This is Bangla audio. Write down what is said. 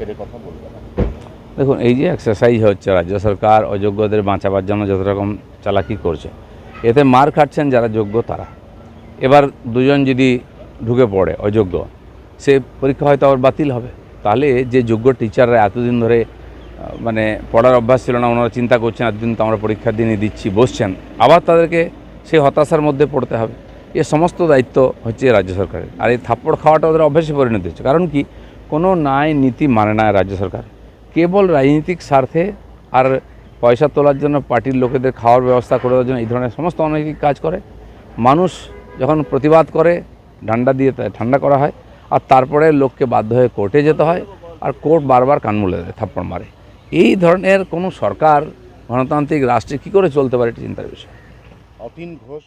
ছেড়ে কথা বলবে না। দেখুন, এই যে এক্সারসাইজ হচ্ছে, রাজ্য সরকার অযোগ্যদের বাঁচাবার জন্য যত রকম চালাকি করছে, এতে মার খাচ্ছেন যারা যোগ্য তারা। এবার দুজন যদি ঢুকে পড়ে অযোগ্য, সে পরীক্ষা হয়তো আবার বাতিল হবে। তাহলে যে যোগ্য টিচাররা এতদিন ধরে মানে পড়ার অভ্যাস ছিল না, ওনারা চিন্তা করছেন, এতদিন তো আমরা পরীক্ষার দিনে দিচ্ছি, বসছেন, আবার তাদেরকে সেই হতাশার মধ্যে পড়তে হবে। এ সমস্ত দায়িত্ব হচ্ছে রাজ্য সরকারের। আর এই থাপ্পড় খাওয়াটা ওদের অভ্যাসে পরিণত হচ্ছে কারণ কি? কোনো ন্যায় নীতি মানে না রাজ্য সরকার। কেবল রাজনৈতিক স্বার্থে আর পয়সা তোলার জন্য পার্টির লোকেদের খাওয়ার ব্যবস্থা করে দেওয়ার জন্য এই ধরনের সমস্ত অনৈতিক কাজ করে। মানুষ যখন প্রতিবাদ করে ডান্ডা দিয়ে ঠান্ডা করা হয় আর তারপরে লোককে বাধ্য হয়ে কোর্টে যেতে হয় আর কোর্ট বারবার কান মুলে দেয়, থাপ্পড় মারে। এই ধরনের কোনো সরকার গণতান্ত্রিক রাষ্ট্রে কী করে চলতে পারে, এটি চিন্তার বিষয়। অতীন ঘোষ